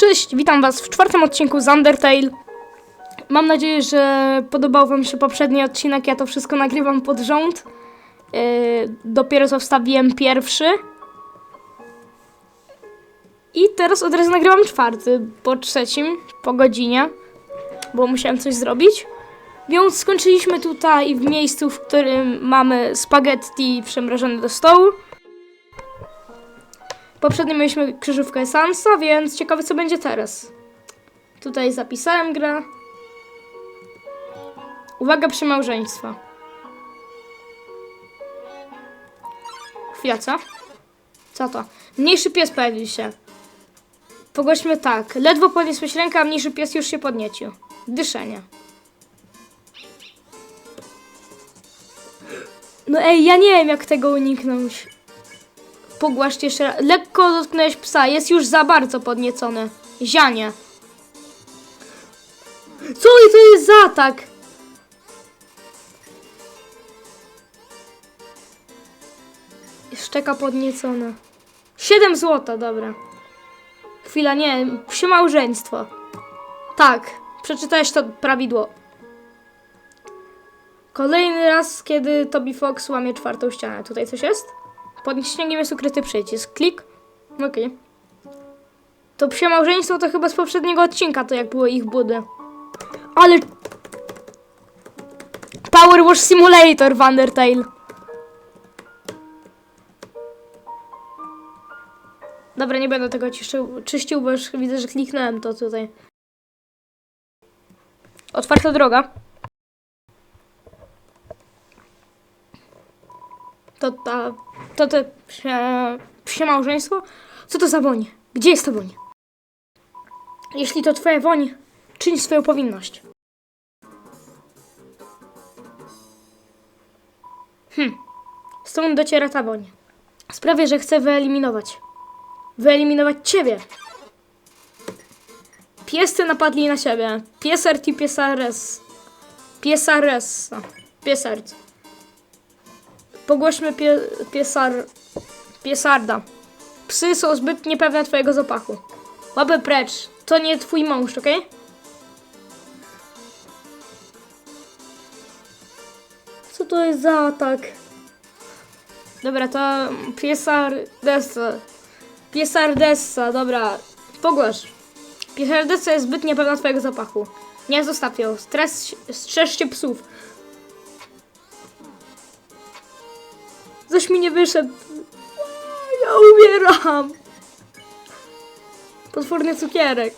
Cześć, witam was w czwartym odcinku z Undertale. Mam nadzieję, że podobał wam się poprzedni odcinek. Ja to wszystko nagrywam pod rząd. Yy, dopiero co wstawiłem pierwszy. I teraz od razu nagrywam czwarty, po trzecim, po godzinie, bo musiałem coś zrobić. Więc skończyliśmy tutaj w miejscu, w którym mamy spaghetti przymrożone do stołu. Poprzednio mieliśmy krzyżówkę Sansa, więc ciekawe co będzie teraz. Tutaj zapisałem grę. Uwaga przy małżeństwa. Chwila, co? Co to? Mniejszy pies pojawił się. Pogłośmy tak. Ledwo podniosłeś rękę, a mniejszy pies już się podniecił. Dyszenie. No ej, ja nie wiem jak tego uniknąć. Pogłaszcz jeszcze raz. Lekko dotknąłeś psa, jest już za bardzo podniecony. Zianie. Co to jest za atak? Szczeka podniecona. 7 złota, dobra. Chwila, nie, przy małżeństwo. Tak, przeczytałeś to prawidło. Kolejny raz, kiedy Toby Fox łamie czwartą ścianę. Tutaj coś jest? Pod śniegiem jest ukryty przycisk. Klik. Okej. To psie małżeństwo to chyba z poprzedniego odcinka, to jak były ich budy. Ale... Power Wash Simulator w Undertale. Dobra, nie będę tego czyszczył, czyścił, bo już widzę, że kliknąłem to tutaj. Otwarta droga. To ta... To te psie, psie małżeństwo? Co to za woń? Gdzie jest ta woń? Jeśli to twoja woń, czyń swoją powinność. Hm. Stąd dociera ta woń. Sprawia, że chcę wyeliminować. Wyeliminować ciebie. Piescy napadli na siebie. Piesart i piesares. Piesares. Piesart. Pogłośmy pie, piesar, piesarda. Psy są zbyt niepewne twojego zapachu. Łapę precz. To nie twój mąż, okej? Co to jest za atak? Dobra, to piesardessa. Piesardessa, dobra. Pogłasz. Piesardessa jest zbyt niepewna twojego zapachu. Nie zostaw ją. Stres, strzeżcie psów. Coś mi nie wyszedł. Ja umieram. Potworny cukierek.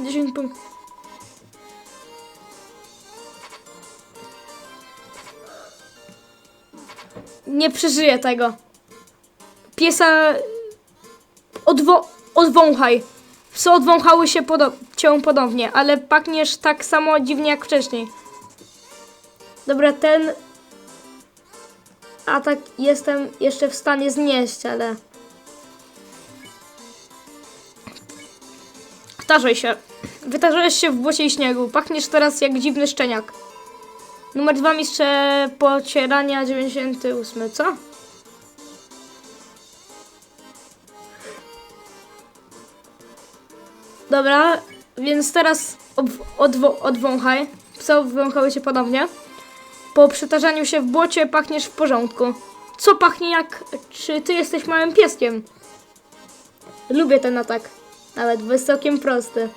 10 punktów. Nie przeżyję tego. Piesa... Odwo... Odwąchaj. Psy odwąchały się podo cię podobnie, ale pachniesz tak samo dziwnie jak wcześniej. Dobra, ten a tak jestem jeszcze w stanie znieść, ale... Wtarzaj się. Wytarzałeś się w błocie i śniegu. Pachniesz teraz jak dziwny szczeniak. Numer dwa mistrze pocierania 98, co? Dobra, więc teraz odwąchaj. Psy odwąchały się ponownie. Po przetarzaniu się w błocie pachniesz w porządku. Co pachnie jak... Czy ty jesteś małym pieskiem? Lubię ten atak. Nawet całkiem prosty.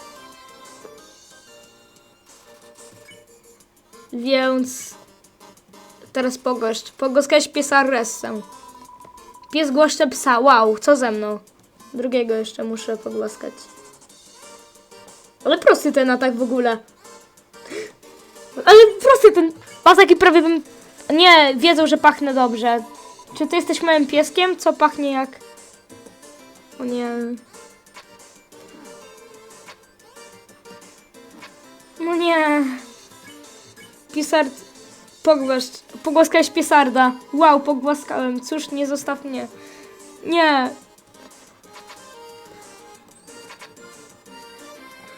Więc... Teraz pogłaszcz. Pogłaskałeś piesa ressę. Pies głaszcze psa. Wow, co ze mną? Drugiego jeszcze muszę pogłaskać. Ale prosty ten atak w ogóle. Ale prosty ten atak i prawie bym... Nie, wiedzą, że pachnę dobrze. Czy ty jesteś małym pieskiem? Co pachnie jak... O nie... No nie... Pisard... Pogłasz... Pogłaskałeś piesarda. Wow, pogłaskałem. Cóż, nie zostaw mnie. Nie.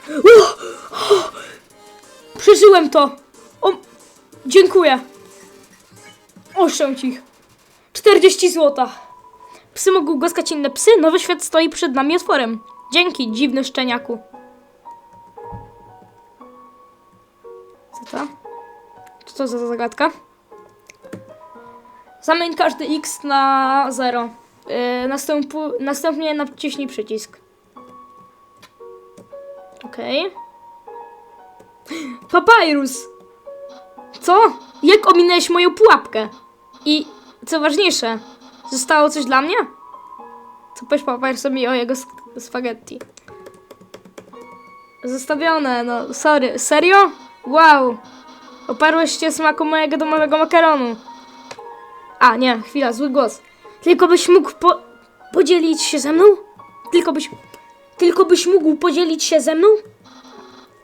Przeżyłem to! Dziękuję. Oszczędź ich. 40 złota. Psy mogą głaskać inne psy, nowy świat stoi przed nami otworem. Dzięki, dziwny szczeniaku. Co to? Co to za zagadka? Zamień każdy x na 0. Yy, następnie naciśnij przycisk. Okej. Papyrus! Co? Jak ominęłeś moją pułapkę? I co ważniejsze, zostało coś dla mnie? Co powiesz Papyrusowi o jego spaghetti? Zostawione, no sorry. Serio? Wow. Oparłeś się smaku mojego domowego makaronu. A, nie, chwila, zły głos. Tylko byś mógł po podzielić się ze mną? Tylko byś... Tylko byś mógł podzielić się ze mną?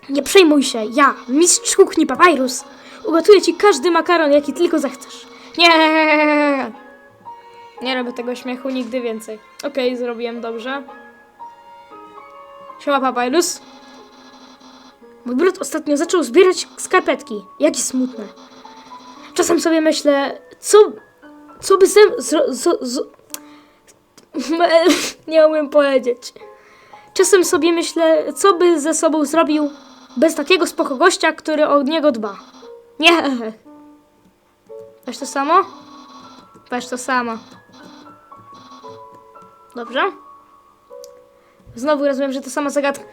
Nie przejmuj się, ja, mistrz kuchni Papyrus, ugotuję ci każdy makaron, jaki tylko zechcesz. Nie! Nie robię tego śmiechu nigdy więcej. Okej, zrobiłem dobrze. Siema Papyrus. Mój brat ostatnio zaczął zbierać skarpetki. Jakie smutne. Czasem sobie myślę, co, co by ze... Zro, zo, zo, nie umiem powiedzieć. Czasem sobie myślę, co by ze sobą zrobił bez takiego spoko gościa, który o niego dba. Nie. Weź to samo? Weź to samo. Dobrze? Znowu rozumiem, że to sama zagadka.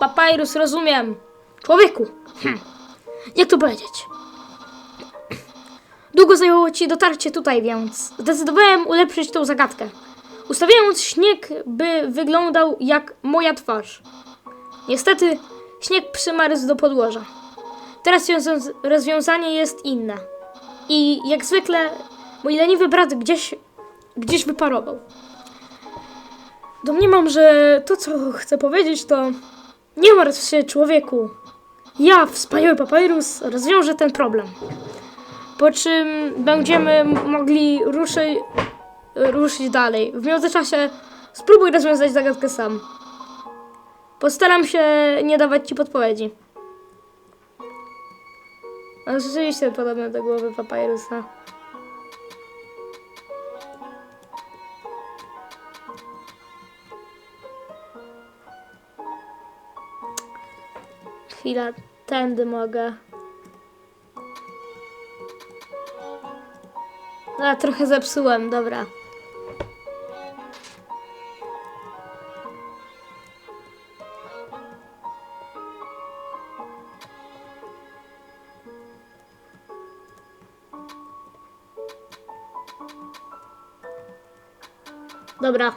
Papyrus, rozumiem. Człowieku. Hm. Jak to powiedzieć? Długo zajęło ci dotarcie tutaj, więc zdecydowałem ulepszyć tą zagadkę. Ustawiając śnieg, by wyglądał jak moja twarz. Niestety, śnieg przymarzł do podłoża. Teraz rozwiąz- rozwiązanie jest inne. I jak zwykle, mój leniwy brat gdzieś, gdzieś wyparował. Domniemam, że to, co chcę powiedzieć, to nie martw się, człowieku. Ja, wspaniały papyrus, rozwiążę ten problem. Po czym będziemy mogli ruszyć, ruszyć dalej. W międzyczasie spróbuj rozwiązać zagadkę sam. Postaram się nie dawać ci podpowiedzi. Ale rzeczywiście podobne do głowy papyrusa. Chwila, tędy mogę. A, trochę zepsułem, dobra. Dobra.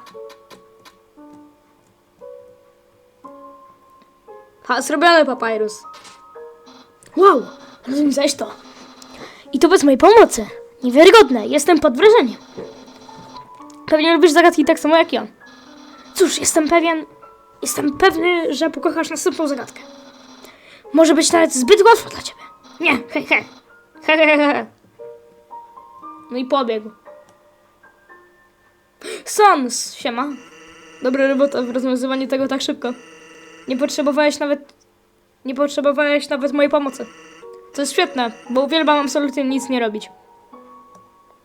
Ha, zrobiony papyrus. Wow, rozwiązałeś to. I to bez mojej pomocy. Niewiarygodne, jestem pod wrażeniem. Pewnie lubisz zagadki tak samo jak ja. Cóż, jestem pewien, jestem pewny, że pokochasz następną zagadkę. Może być nawet zbyt łatwa dla ciebie. Nie, he. He, he, he, he. No i pobiegł. Sons, siema. Dobra robota w rozwiązywaniu tego tak szybko. Nie potrzebowałeś nawet... Nie potrzebowałeś nawet mojej pomocy. To jest świetne, bo uwielbiam absolutnie nic nie robić.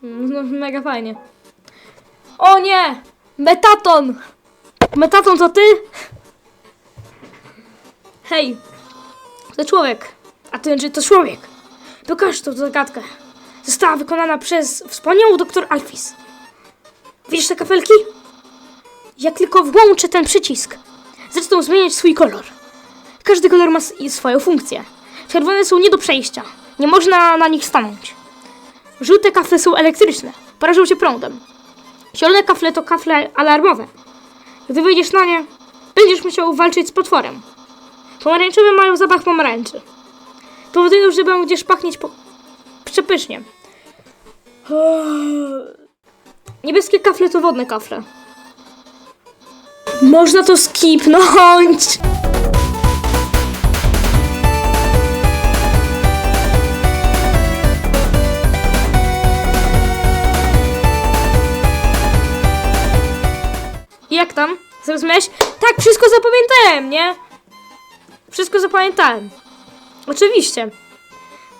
No, mega fajnie. O nie! Metaton! Metaton to ty? Hej! To człowiek. A ty, czy to człowiek? Pokaż tą zagadkę. Została wykonana przez wspaniałą doktor Alfis. Widzisz te kafelki? Jak tylko włączę ten przycisk, zaczną zmieniać swój kolor. Każdy kolor ma swoją funkcję. Czerwone są nie do przejścia. Nie można na nich stanąć. Żółte kafle są elektryczne. Porażą cię prądem. Zielone kafle to kafle alarmowe. Gdy wyjdziesz na nie, będziesz musiał walczyć z potworem. Pomarańczowe mają zapach pomarańczy. Powodują, że będziesz pachnieć po... przepysznie. Niebieskie kafle to wodne kafle. Można to skipnąć. Jak tam? Zrozumiałeś? Tak, wszystko zapamiętałem, nie? Wszystko zapamiętałem. Oczywiście.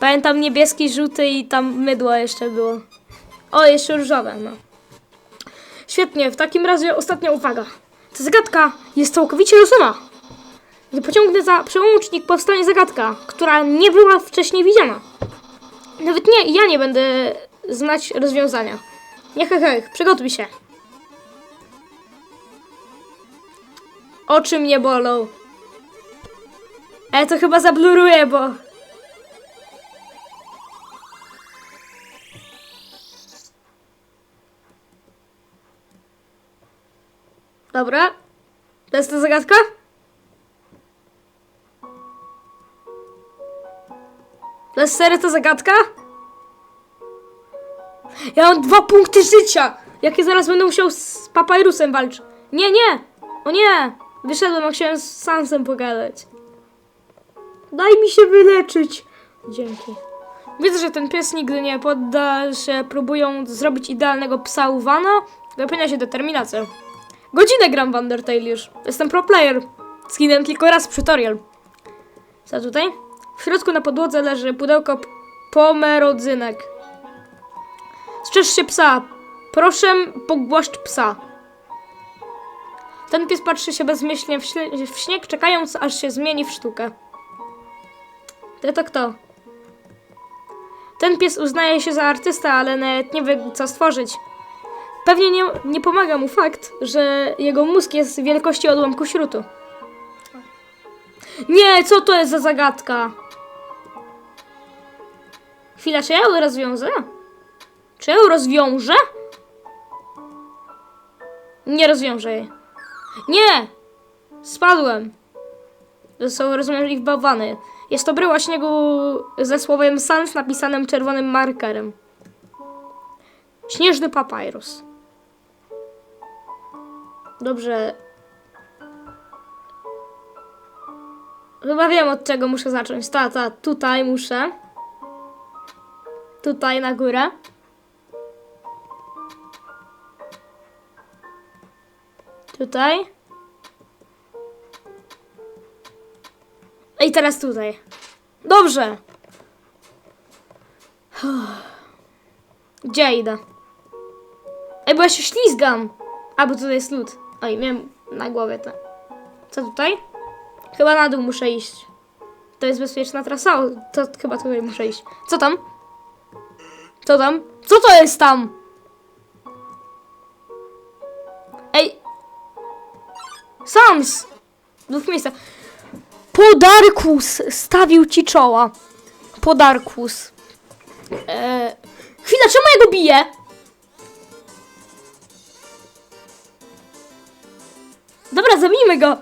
Pamiętam niebieski, żółty i tam mydło jeszcze było. O, jeszcze różowe, no. Świetnie, w takim razie ostatnia uwaga. Ta zagadka jest całkowicie losowa. Gdy pociągnę za przełącznik, powstanie zagadka, która nie była wcześniej widziana. Nawet nie, ja nie będę znać rozwiązania. Nie, hej, hej, przygotuj się. Oczy mnie bolą. Ale to chyba zabluruję, bo... Dobra. To jest ta zagadka? To jest serio ta zagadka? Ja mam dwa punkty życia! Jakie zaraz będę musiał z papyrusem walczyć. Nie, nie! O nie! Wyszedłem, a chciałem z Sansem pogadać. Daj mi się wyleczyć. Dzięki. Widzę, że ten pies nigdy nie podda się. Próbują zrobić idealnego psa Uwana. Wypełnia się determinacją. Godzinę gram w Undertale już. Jestem pro player. Skinąłem razy przy tutorial. Co tutaj? W środku na podłodze leży pudełko pomerodzynek. Strzeż się psa. Proszę, pogłaszcz psa. Ten pies patrzy się bezmyślnie w, w śnieg, czekając, aż się zmieni w sztukę. To to kto? Ten pies uznaje się za artysta, ale nawet nie wie, co stworzyć. Pewnie nie, nie pomaga mu fakt, że jego mózg jest wielkości odłamku śrutu. Nie, co to jest za zagadka? Chwila, czy ja ją rozwiążę? Czy ją rozwiążę? Nie rozwiążę jej. Nie! Spadłem. Został rozmierzyli w bałwany. Jest to bryła śniegu ze słowem sans napisanym czerwonym markerem. Śnieżny papyrus. Dobrze. Chyba wiem od czego muszę zacząć. Ta, ta, tutaj muszę. Tutaj na górę. Tutaj. I teraz tutaj. Dobrze. Gdzie idę? Ej, bo ja się ślizgam. A, bo tutaj jest lód. Oj, miałem na głowie to. Co tutaj? Chyba na dół muszę iść. To jest bezpieczna trasa. O, To chyba tutaj muszę iść. Co tam? Co tam? Co to jest tam? Ej! Sans! W dwóch miejscach. Podarkus stawił ci czoła. Podarkus. Eee, chwila, czemu ja go biję? Dobra, zabijmy go.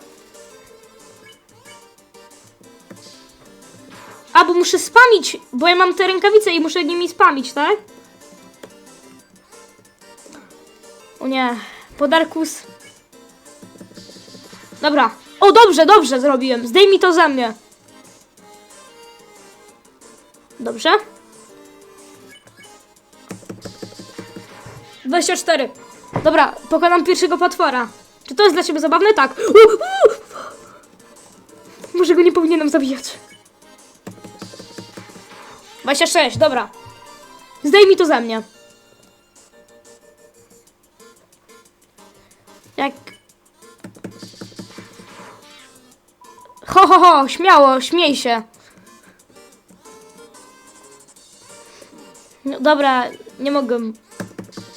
A, bo muszę spamić, bo ja mam te rękawice i muszę nimi spamić, tak? O nie, Podarkus. Dobra. O, dobrze, dobrze zrobiłem. Zdejmij to ze mnie. Dobrze. 24. Dobra, pokonam pierwszego potwora. Czy to jest dla ciebie zabawne? Tak. U, u! Może go nie powinienem zabijać. 26, dobra. Zdejmij to ze mnie. Jak... Ho, ho, ho, śmiało, śmiej się. No dobra, nie mogę.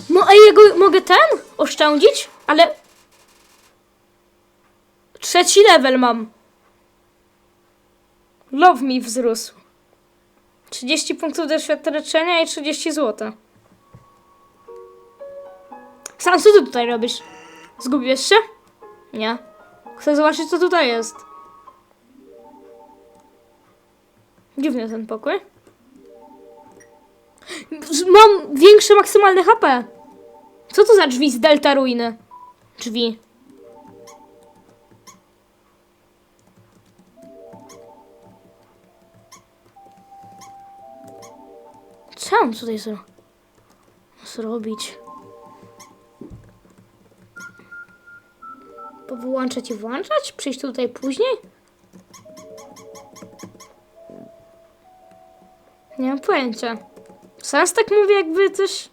No, a jego mogę ten oszczędzić? Ale... Trzeci level mam. Love mi wzrósł. 30 punktów doświadczenia i 30 zł. Sam co ty tutaj robisz? Zgubiłeś się? Nie. Chcę zobaczyć, co tutaj jest. Dziwny ten pokój. Mam większe maksymalne HP. Co to za drzwi z Delta Ruiny? Drzwi. mam tutaj zro zrobić? Powłączać i włączać? Przyjść tutaj później? Nie mam pojęcia. Sens tak mówi, jakby coś...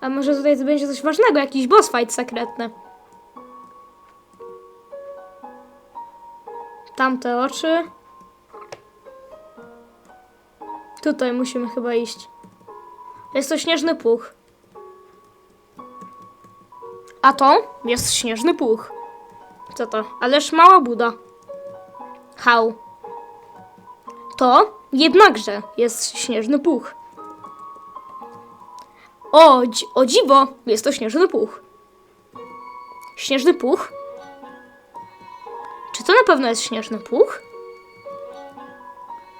A może tutaj będzie coś ważnego, jakiś boss fight sekretny. Tamte oczy. Tutaj musimy chyba iść. Jest to śnieżny puch. A to jest śnieżny puch. Co to? Ależ mała buda. Hał. To jednakże jest śnieżny puch. O, dzi- o dziwo, jest to śnieżny puch. Śnieżny puch? Czy to na pewno jest śnieżny puch?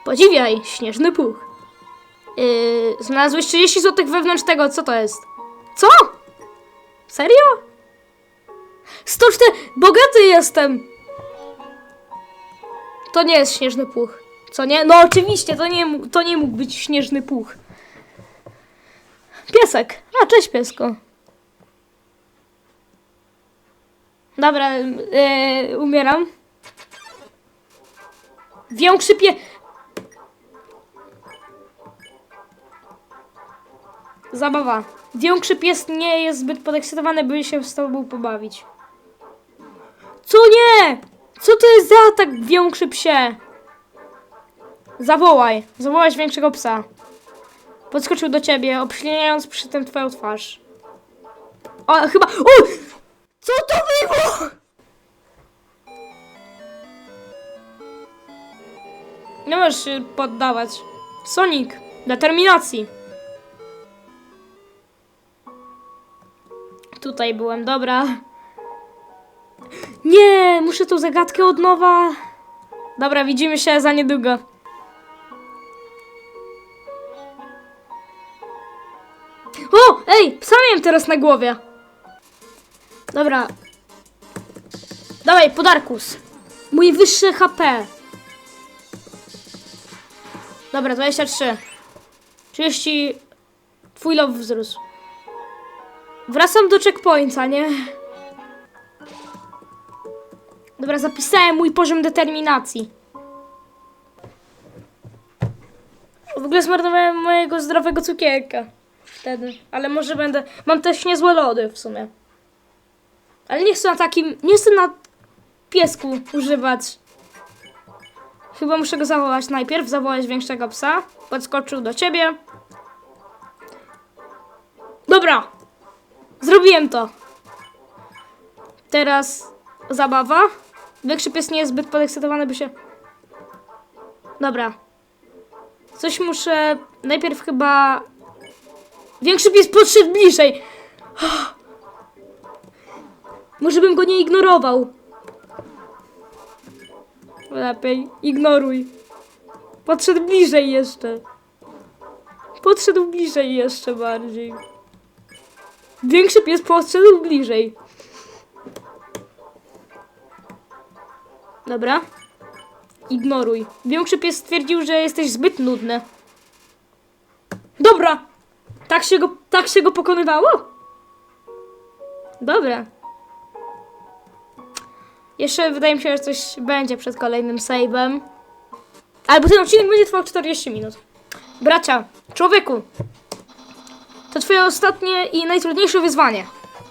Podziwiaj, śnieżny puch. Yy, znalazłeś 30 zł wewnątrz tego, co to jest? Co? Serio? 104! Bogaty jestem! To nie jest śnieżny puch. Co nie? No oczywiście, to nie, to nie mógł być śnieżny puch. Piesek. A, cześć piesko. Dobra, yy, umieram. Większy pie... Zabawa. Większy pies nie jest zbyt podekscytowany, by się z tobą pobawić. Co nie? Co to jest za atak większy psie? Zawołaj. Zawołać większego psa. Podskoczył do ciebie, obśliniając przy tym twoją twarz. O, chyba... O! Co to było? Nie możesz się poddawać. Sonic, determinacji. Tutaj byłem, dobra. Nie, muszę tą zagadkę od nowa. Dobra, widzimy się za niedługo. O, ej, psa miałem teraz na głowie. Dobra. Dawaj, podarkus. Mój wyższy HP. Dobra, 23. 30. Twój love wzrósł. Wracam do checkpointa, nie? Dobra, zapisałem mój poziom determinacji. W ogóle zmarnowałem mojego zdrowego cukierka. Wtedy. Ale może będę... Mam też niezłe lody w sumie. Ale nie chcę na takim... Nie chcę na piesku używać. Chyba muszę go zawołać najpierw. Zawołać większego psa. Podskoczył do ciebie. Dobra. Zrobiłem to. Teraz zabawa. Nie jest zbyt podekscytowany, by się... Dobra. Coś muszę... Najpierw chyba... Większy pies podszedł bliżej. Może bym go nie ignorował. Lepiej, ignoruj. Podszedł bliżej jeszcze. Podszedł bliżej jeszcze bardziej. Większy pies podszedł bliżej. Dobra. Ignoruj. Większy pies stwierdził, że jesteś zbyt nudny. Dobra. Tak się go, tak się go pokonywało? Dobra. Jeszcze wydaje mi się, że coś będzie przed kolejnym save'em. Albo ten odcinek będzie trwał 40 minut. Bracia, człowieku, to twoje ostatnie i najtrudniejsze wyzwanie.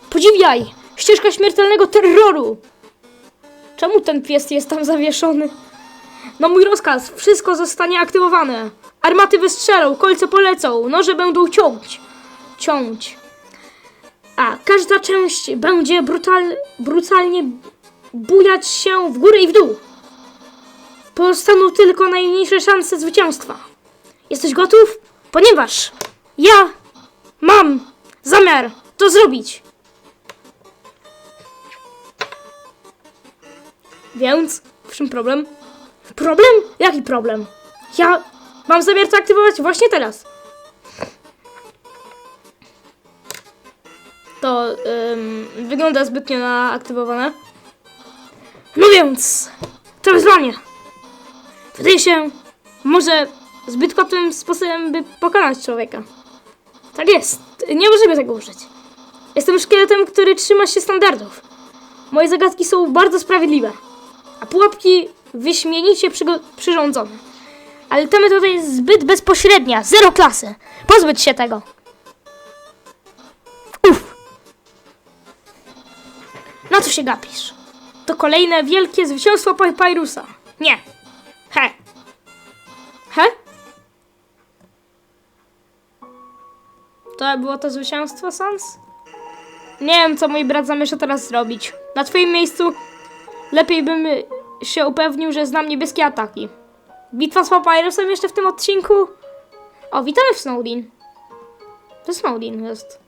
Podziwiaj! Ścieżka śmiertelnego terroru! Czemu ten pies jest tam zawieszony? Na mój rozkaz wszystko zostanie aktywowane. Armaty wystrzelą, kolce polecą, noże będą ciąć. Ciąć. A każda część będzie brutal, brutalnie bujać się w górę i w dół. Pozostaną tylko najmniejsze szanse zwycięstwa. Jesteś gotów? Ponieważ ja mam zamiar to zrobić. Więc w czym problem? Problem? Jaki problem? Ja mam zamiar to aktywować właśnie teraz. To ym, wygląda zbytnio na aktywowane. No więc, to wyzwanie. Wydaje się, może zbyt łatwym sposobem, by pokonać człowieka. Tak jest, nie możemy tego użyć. Jestem szkieletem, który trzyma się standardów. Moje zagadki są bardzo sprawiedliwe, a pułapki wyśmienicie przyrządzone. Ale ta metoda jest zbyt bezpośrednia, zero klasy. Pozbyć się tego. Uff. Na co się gapisz? To kolejne wielkie zwycięstwo Papyrusa. Nie. He. He? To było to zwycięstwo, Sans? Nie wiem, co mój brat zamierza teraz zrobić. Na twoim miejscu lepiej bym się upewnił, że znam niebieskie ataki. Bitwa z Papyrusem jeszcze w tym odcinku? O, witamy w Snowdin. To Snowdin jest.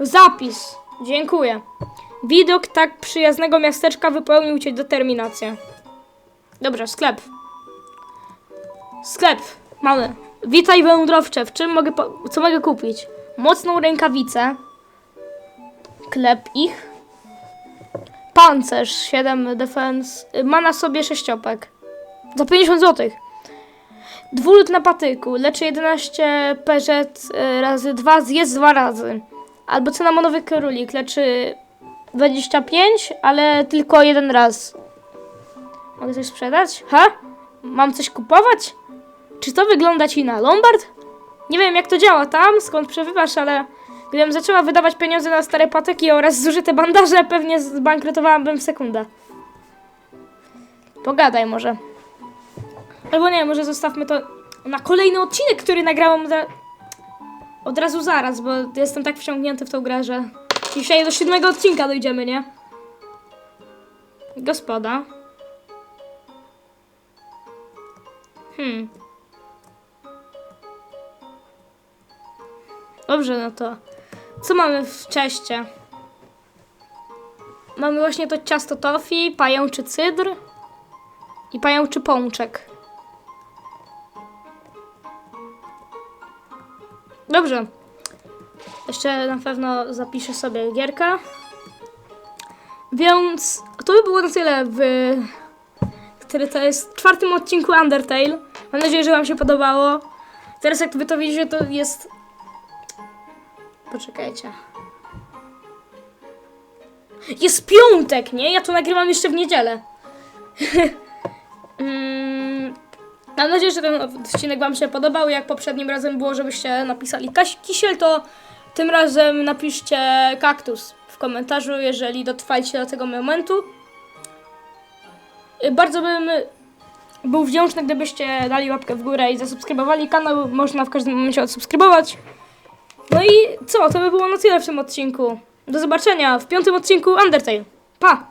Zapis. Dziękuję. Widok tak przyjaznego miasteczka wypełnił cię determinację. Dobrze, sklep. Sklep. Mamy. Witaj wędrowcze. W czym mogę co mogę kupić? Mocną rękawicę. Klep ich. Pancerz 7 defense. y, Ma na sobie sześciopek. Za 50 zł. Dwulot na patyku. Leczy 11 peżet y, razy 2. Zjedz dwa razy. Albo cynamonowy królik. Leczy 25, ale tylko jeden raz. Mogę coś sprzedać? Ha? Mam coś kupować? Czy to wygląda ci na Lombard? Nie wiem jak to działa tam, skąd przebywasz, ale gdybym zaczęła wydawać pieniądze na stare patyki oraz zużyte bandaże, pewnie zbankrutowałabym w sekundę. Pogadaj może. Albo nie, może zostawmy to na kolejny odcinek, który nagrałam od, od razu zaraz, bo jestem tak wciągnięty w tą grę, że dzisiaj do siódmego odcinka dojdziemy, nie? Gospoda. Hmm. Dobrze, no to co mamy w czeście? Mamy właśnie to ciasto tofi, pajęczy cydr i pajęczy pączek. Dobrze. Jeszcze na pewno zapiszę sobie gierka. Więc to by było na tyle w który to jest czwartym odcinku Undertale. Mam nadzieję, że Wam się podobało. Teraz jak Wy to widzicie, to jest... Poczekajcie. Jest piątek, nie? Ja to nagrywam jeszcze w niedzielę. Mm, Mam nadzieję, że ten odcinek Wam się podobał. Jak poprzednim razem było, żebyście napisali Kisiel, to tym razem napiszcie kaktus w komentarzu, jeżeli dotrwaliście do tego momentu. Y, Bardzo bym był wdzięczny, gdybyście dali łapkę w górę i zasubskrybowali kanał. Można w każdym momencie odsubskrybować. No i co? To by było na tyle w tym odcinku. Do zobaczenia w piątym odcinku Undertale. Pa!